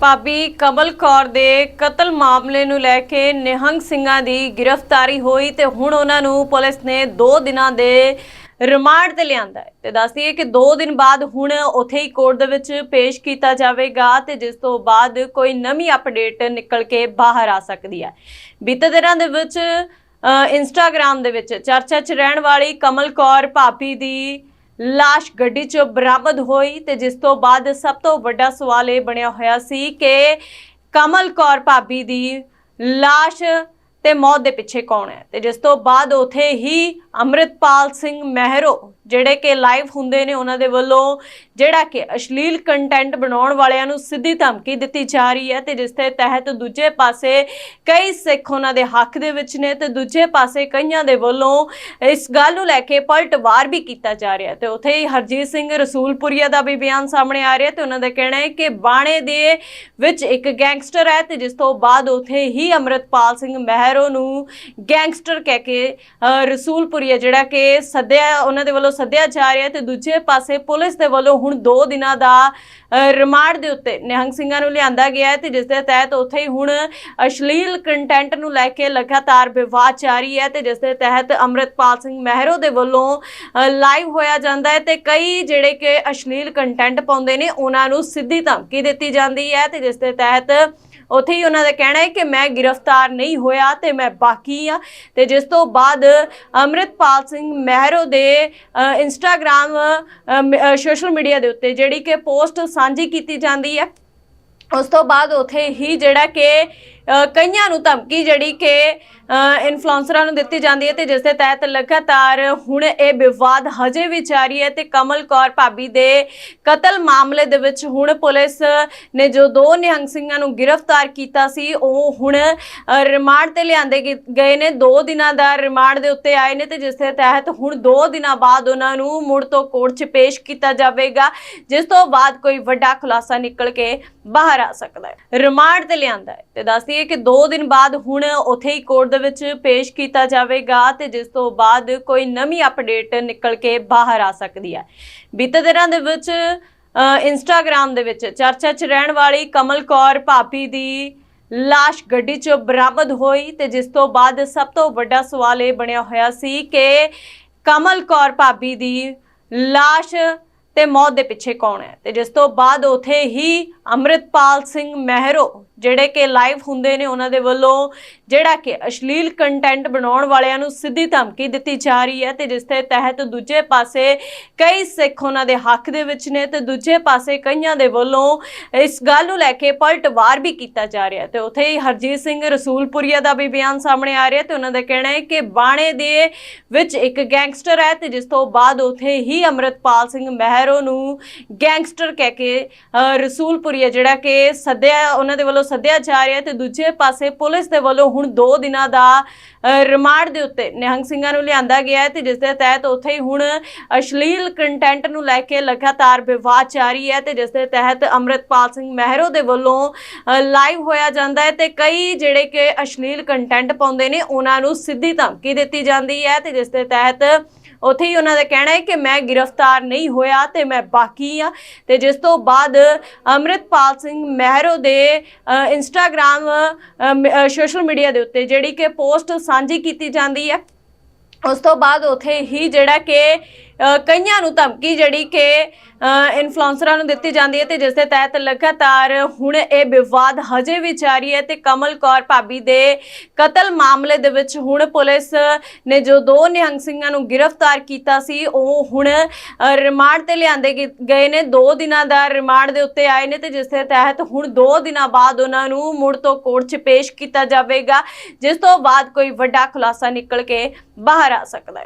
ਭਾਬੀ ਕਮਲ ਕੌਰ ਦੇ ਕਤਲ ਮਾਮਲੇ ਨੂੰ ਲੈ ਕੇ ਨਿਹੰਗ ਸਿੰਘਾਂ ਦੀ ਗ੍ਰਿਫਤਾਰੀ ਹੋਈ ਤੇ ਹੁਣ ਉਹਨਾਂ ਨੂੰ ਪੁਲਿਸ ਨੇ 2 ਦਿਨਾਂ ਦੇ ਰਿਮਾਂਡ ਤੇ ਲਿਆਂਦਾ ਹੈ। ਤੇ ਦੱਸਦੀ ਹੈ ਕਿ 2 ਦਿਨ ਬਾਅਦ ਹੁਣ ਉਥੇ ਹੀ ਕੋਰਟ ਦੇ ਵਿੱਚ ਪੇਸ਼ ਕੀਤਾ ਜਾਵੇਗਾ ਤੇ ਜਿਸ ਤੋਂ ਬਾਅਦ ਕੋਈ ਨਵੀਂ ਅਪਡੇਟ ਨਿਕਲ ਕੇ ਬਾਹਰ ਆ ਸਕਦੀ ਹੈ। ਬੀਤੇ ਦਿਨਾਂ ਦੇ ਵਿੱਚ ਇੰਸਟਾਗ੍ਰam ਦੇ ਵਿੱਚ ਚਰਚਾ 'ਚ ਰਹਿਣ ਵਾਲੀ ਕਮਲ ਕੌਰ ਭਾਬੀ ਦੀ ਲਾਸ਼ ਗੱਡੀ ਚ ਬਰਾਮਦ ਹੋਈ ਤੇ ਜਿਸ ਤੋਂ ਬਾਅਦ ਸਭ ਤੋਂ ਵੱਡਾ ਸਵਾਲ ਇਹ ਬਣਿਆ ਹੋਇਆ ਸੀ ਕਿ ਕਮਲ ਕੌਰ ਭਾਬੀ ਦੀ ਲਾਸ਼ ਤੇ ਮੌਤ ਦੇ ਪਿੱਛੇ ਕੌਣ ਹੈ? ਤੇ ਜਿਸ ਤੋਂ ਬਾਅਦ ਉਥੇ ਹੀ ਅੰਮ੍ਰਿਤਪਾਲ ਸਿੰਘ ਮਹਿਰੋ ਜਿਹੜੇ ਕਿ ਲਾਈਵ ਹੁੰਦੇ ਨੇ ਉਹਨਾਂ ਦੇ ਵੱਲੋਂ, ਜਿਹੜਾ ਕਿ ਅਸ਼ਲੀਲ ਕੰਟੈਂਟ ਬਣਾਉਣ ਵਾਲਿਆਂ ਨੂੰ ਸਿੱਧੀ ਧਮਕੀ ਦਿੱਤੀ ਜਾ ਰਹੀ ਹੈ ਤੇ ਜਿਸ ਦੇ ਤਹਿਤ ਦੂਜੇ ਪਾਸੇ ਕਈ ਸਿੱਖ ਉਹਨਾਂ ਦੇ ਹੱਕ ਦੇ ਵਿੱਚ ਨੇ ਤੇ ਦੂਜੇ ਪਾਸੇ ਕਈਆਂ ਦੇ ਵੱਲੋਂ ਇਸ ਗੱਲ ਨੂੰ ਲੈ ਕੇ ਪਲਟਵਾਰ ਵੀ ਕੀਤਾ ਜਾ ਰਿਹਾ ਹੈ ਤੇ ਉਥੇ ਹੀ ਹਰਜੀਤ ਸਿੰਘ ਰਸੂਲਪੁਰੀਆ ਦਾ ਵੀ ਬਿਆਨ ਸਾਹਮਣੇ ਆ ਰਿਹਾ ਤੇ ਉਹਨਾਂ ਦਾ ਕਹਿਣਾ ਹੈ ਕਿ ਬਾਣੇ ਦੇ ਵਿੱਚ ਇੱਕ ਗੈਂਗਸਟਰ ਹੈ ਤੇ ਜਿਸ ਤੋਂ ਬਾਅਦ ਉਥੇ ਹੀ ਅੰਮ੍ਰਿਤਪਾਲ ਸਿੰਘ ਮਹਿਰੋ ਨੂੰ ਗੈਂਗਸਟਰ ਕਹਿ ਕੇ ਰਸੂਲਪੁਰੀਆ ਜਿਹੜਾ ਕਿ ਸੱਦਿਆ, ਉਹਨਾਂ ਦੇ ਵੱਲੋਂ ਸੱਦਿਆ ਜਾ ਰਿਹਾ ਤੇ ਦੂਜੇ ਪਾਸੇ ਪੁਲਿਸ ਦੇ ਵੱਲੋਂ ਹੁਣ 2 ਦਿਨਾਂ ਦਾ ਰਿਮਾਂਡ ਦੇ ਉੱਤੇ ਨਿਹੰਗ ਸਿੰਘਾਂ ਨੂੰ ਲਿਆਂਦਾ ਗਿਆ ਹੈ ਤੇ ਜਿਸ ਦੇ ਤਹਿਤ ਉੱਥੇ ਹੀ ਹੁਣ ਅਸ਼ਲੀਲ ਕੰਟੈਂਟ ਨੂੰ ਲੈ ਕੇ ਲਗਾਤਾਰ ਵਿਵਾਦ ਜਾਰੀ ਹੈ ਤੇ ਜਿਸ ਦੇ ਤਹਿਤ ਅੰਮ੍ਰਿਤਪਾਲ ਸਿੰਘ ਮਹਿਰੋ ਦੇ ਵੱਲੋਂ ਲਾਈਵ ਹੋਇਆ ਜਾਂਦਾ ਹੈ ਤੇ ਕਈ ਜਿਹੜੇ ਕਿ ਅਸ਼ਲੀਲ ਕੰਟੈਂਟ ਪਾਉਂਦੇ ਨੇ, ਉਹਨਾਂ ਨੂੰ ਸਿੱਧੀ ਧਮਕੀ ਦਿੱਤੀ ਜਾਂਦੀ ਹੈ ਤੇ ਜਿਸ ਦੇ ਤਹਿਤ ਉੱਥੇ ਹੀ ਉਹਨਾਂ ਦਾ ਕਹਿਣਾ ਹੈ ਕਿ ਮੈਂ ਗ੍ਰਿਫਤਾਰ ਨਹੀਂ ਹੋਇਆ ਤੇ ਮੈਂ ਬਾਕੀ ਆ ਤੇ ਜਿਸ ਤੋਂ ਬਾਅਦ ਅੰਮ੍ਰਿਤਪਾਲ ਸਿੰਘ ਮਹਿਰੋ ਦੇ ਇੰਸਟਾਗ੍ਰam ਸੋਸ਼ਲ ਮੀਡੀਆ ਦੇ ਉੱਤੇ ਜਿਹੜੀ ਕਿ ਪੋਸਟ ਸਾਂਝੀ ਕੀਤੀ ਜਾਂਦੀ ਹੈ। ਉਸ ਤੋਂ ਬਾਅਦ ਉਥੇ ਹੀ ਜਿਹੜਾ ਕਿ ਕਈਆਂ ਨੂੰ ਧਮਕੀ ਜਿਹੜੀ ਕਿ ਇਨਫਲੂਐਂਸਰਾਂ ਨੂੰ ਦਿੱਤੀ ਜਾਂਦੀ ਹੈ ਤੇ ਜਿਸ ਦੇ ਤਹਿਤ ਲਗਾਤਾਰ ਹੁਣ ਇਹ ਵਿਵਾਦ ਹਜੇ ਵੀ ਜਾਰੀ ਹੈ ਤੇ ਕਮਲ ਕੌਰ ਭਾਬੀ ਦੇ ਕਤਲ ਮਾਮਲੇ ਦੇ ਵਿੱਚ ਹੁਣ ਪੁਲਿਸ ਨੇ ਜੋ ਦੋ ਨਿਹੰਗ ਸਿੰਘਾਂ ਨੂੰ ਗ੍ਰਿਫਤਾਰ ਕੀਤਾ ਸੀ, ਉਹ ਹੁਣ ਰਿਮਾਂਡ ਤੇ ਲਿਆਂਦੇ ਗਏ ਨੇ 2 ਦਿਨਾਂ ਦਾ ਰਿਮਾਂਡ ਦੇ ਉੱਤੇ ਆਏ ਨੇ ਤੇ ਜਿਸ ਦੇ ਤਹਿਤ ਹੁਣ 2 ਦਿਨਾਂ ਬਾਅਦ ਉਹਨਾਂ ਨੂੰ ਮੁੜ ਤੋਂ ਕੋਰਟ 'ਚ ਪੇਸ਼ ਕੀਤਾ ਜਾਵੇਗਾ, ਜਿਸ ਤੋਂ ਬਾਅਦ ਕੋਈ ਵੱਡਾ ਖੁਲਾਸਾ ਨਿਕਲ ਕੇ ਬਾਹਰ ਆ ਸਕਦਾ ਹੈ। ਰਿਮਾਂਡ ਤੇ ਲਿਆਂਦਾ ਹੈ ਤੇ ਦੱਸਦੀ ਹੈ ਕਿ 2 ਦਿਨ ਬਾਅਦ ਹੁਣ ਉਥੇ ਹੀ ਕੋਰਟ ਦੇ ਵਿੱਚ ਪੇਸ਼ ਕੀਤਾ ਜਾਵੇਗਾ ਤੇ ਜਿਸ ਤੋਂ ਬਾਅਦ ਕੋਈ ਨਵੀਂ ਅਪਡੇਟ ਨਿਕਲ ਕੇ ਬਾਹਰ ਆ ਸਕਦੀ ਹੈ। ਬੀਤੇ ਦਿਨਾਂ ਦੇ ਵਿੱਚ ਇੰਸਟਾਗ੍ਰam ਦੇ ਵਿੱਚ ਚਰਚਾ 'ਚ ਰਹਿਣ ਵਾਲੀ ਕਮਲ ਕੌਰ ਭਾਬੀ ਦੀ ਲਾਸ਼ ਗੱਡੀ ਚ ਬਰਾਮਦ ਹੋਈ ਤੇ ਜਿਸ ਤੋਂ ਬਾਅਦ ਸਭ ਤੋਂ ਵੱਡਾ ਸਵਾਲ ਇਹ ਬਣਿਆ ਹੋਇਆ ਸੀ ਕਿ ਕਮਲ ਕੌਰ ਭਾਬੀ ਦੀ ਲਾਸ਼ ਤੇ ਮੌਤ ਦੇ ਪਿੱਛੇ ਕੌਣ ਹੈ? ਤੇ ਜਿਸ ਤੋਂ ਬਾਅਦ ਉਥੇ ਹੀ ਅੰਮ੍ਰਿਤਪਾਲ ਸਿੰਘ ਮਹਿਰੋ ਜਿਹੜੇ ਕਿ ਲਾਈਵ ਹੁੰਦੇ ਨੇ ਉਹਨਾਂ ਦੇ ਵੱਲੋਂ, ਜਿਹੜਾ ਕਿ ਅਸ਼ਲੀਲ ਕੰਟੈਂਟ ਬਣਾਉਣ ਵਾਲਿਆਂ ਨੂੰ ਸਿੱਧੀ ਧਮਕੀ ਦਿੱਤੀ ਜਾ ਰਹੀ ਹੈ ਤੇ ਜਿਸ ਦੇ ਤਹਿਤ ਦੂਜੇ ਪਾਸੇ ਕਈ ਸਿੱਖ ਉਹਨਾਂ ਦੇ ਹੱਕ ਦੇ ਵਿੱਚ ਨੇ ਤੇ ਦੂਜੇ ਪਾਸੇ ਕਈਆਂ ਦੇ ਵੱਲੋਂ ਇਸ ਗੱਲ ਨੂੰ ਲੈ ਕੇ ਪਲਟਵਾਰ ਵੀ ਕੀਤਾ ਜਾ ਰਿਹਾ ਹੈ ਤੇ ਉਥੇ ਹੀ ਹਰਜੀਤ ਸਿੰਘ ਰਸੂਲਪੁਰੀਆ ਦਾ ਵੀ ਬਿਆਨ ਸਾਹਮਣੇ ਆ ਰਿਹਾ ਤੇ ਉਹਨਾਂ ਦਾ ਕਹਿਣਾ ਹੈ ਕਿ ਬਾਣੇ ਦੇ ਵਿੱਚ ਇੱਕ ਗੈਂਗਸਟਰ ਹੈ ਤੇ ਜਿਸ ਤੋਂ ਬਾਅਦ ਉਥੇ ਹੀ ਅੰਮ੍ਰਿਤਪਾਲ ਸਿੰਘ ਮਹਿਰੋ ਨੂੰ ਗੈਂਗਸਟਰ ਕਹਿ ਕੇ ਰਸੂਲਪੁਰੀਆ ਜਿਹੜਾ ਕਿ ਸੱਦਿਆ, ਉਹਨਾਂ ਦੇ ਵੱਲੋਂ ਸੱਦਿਆ ਜਾ ਰਿਹਾ ਤੇ ਦੂਜੇ ਪਾਸੇ ਪੁਲਿਸ ਦੇ ਵੱਲੋਂ ਹੁਣ 2 ਦਿਨਾਂ ਦਾ ਰਿਮਾਂਡ ਦੇ ਉੱਤੇ ਨਿਹੰਗ ਸਿੰਘਾਂ ਨੂੰ ਲਿਆਂਦਾ ਗਿਆ ਹੈ ਤੇ ਜਿਸ ਦੇ ਤਹਿਤ ਉੱਥੇ ਹੀ ਹੁਣ ਅਸ਼ਲੀਲ ਕੰਟੈਂਟ ਨੂੰ ਲੈ ਕੇ ਲਗਾਤਾਰ ਵਿਵਾਦ ਜਾਰੀ ਹੈ ਤੇ ਜਿਸ ਦੇ ਤਹਿਤ ਅੰਮ੍ਰਿਤਪਾਲ ਸਿੰਘ ਮਹਿਰੋ ਦੇ ਵੱਲੋਂ ਲਾਈਵ ਹੋਇਆ ਜਾਂਦਾ ਹੈ ਤੇ ਕਈ ਜਿਹੜੇ ਕਿ ਅਸ਼ਲੀਲ ਕੰਟੈਂਟ ਪਾਉਂਦੇ ਨੇ, ਉਹਨਾਂ ਨੂੰ ਸਿੱਧੀ ਧਮਕੀ ਦਿੱਤੀ ਜਾਂਦੀ ਹੈ ਤੇ ਜਿਸ ਦੇ ਤਹਿਤ ਉੱਥੇ ਹੀ ਉਹਨਾਂ ਦਾ ਕਹਿਣਾ ਹੈ ਕਿ ਮੈਂ ਗ੍ਰਿਫਤਾਰ ਨਹੀਂ ਹੋਇਆ ਤੇ ਮੈਂ ਬਾਕੀ ਆ ਤੇ ਜਿਸ ਤੋਂ ਬਾਅਦ ਅੰਮ੍ਰਿਤਪਾਲ ਸਿੰਘ ਮਹਿਰੋ ਦੇ ਇੰਸਟਾਗ੍ਰam ਸੋਸ਼ਲ ਮੀਡੀਆ ਦੇ ਉੱਤੇ ਜਿਹੜੀ ਕਿ ਪੋਸਟ ਸਾਂਝੀ ਕੀਤੀ ਜਾਂਦੀ ਹੈ, ਉਸ ਤੋਂ ਬਾਅਦ ਉਥੇ ਹੀ ਜਿਹੜਾ ਕਿ ਕਈਆਂ ਨੂੰ ਧਮਕੀ ਜਿਹੜੀ ਕਿ ਇਨਫਲੂਐਂਸਰਾਂ ਨੂੰ ਦਿੱਤੀ ਜਾਂਦੀ ਹੈ ਤੇ ਜਿਸ ਦੇ ਤਹਿਤ ਲਗਾਤਾਰ ਹੁਣ ਇਹ ਵਿਵਾਦ ਹਜੇ ਵੀ ਜਾਰੀ ਹੈ ਤੇ ਕਮਲ ਕੌਰ ਭਾਬੀ ਦੇ ਕਤਲ ਮਾਮਲੇ ਦੇ ਵਿੱਚ ਹੁਣ ਪੁਲਿਸ ਨੇ ਜੋ ਦੋ ਨਿਹੰਗ ਸਿੰਘਾਂ ਨੂੰ ਗ੍ਰਿਫਤਾਰ ਕੀਤਾ ਸੀ, ਉਹ ਹੁਣ ਰਿਮਾਂਡ ਤੇ ਲਿਆਂਦੇ ਗ- ਗਏ ਨੇ 2 ਦਿਨਾਂ ਦਾ ਰਿਮਾਂਡ ਦੇ ਉੱਤੇ ਆਏ ਨੇ ਤੇ ਜਿਸ ਦੇ ਤਹਿਤ ਹੁਣ 2 ਦਿਨਾਂ ਬਾਅਦ ਉਹਨਾਂ ਨੂੰ ਮੁੜ ਤੋਂ ਕੋਰਟ 'ਚ ਪੇਸ਼ ਕੀਤਾ ਜਾਵੇਗਾ, ਜਿਸ ਤੋਂ ਬਾਅਦ ਕੋਈ ਵੱਡਾ ਖੁਲਾਸਾ ਨਿਕਲ ਕੇ ਬਾਹਰ ਆ ਸਕਦਾ ਹੈ।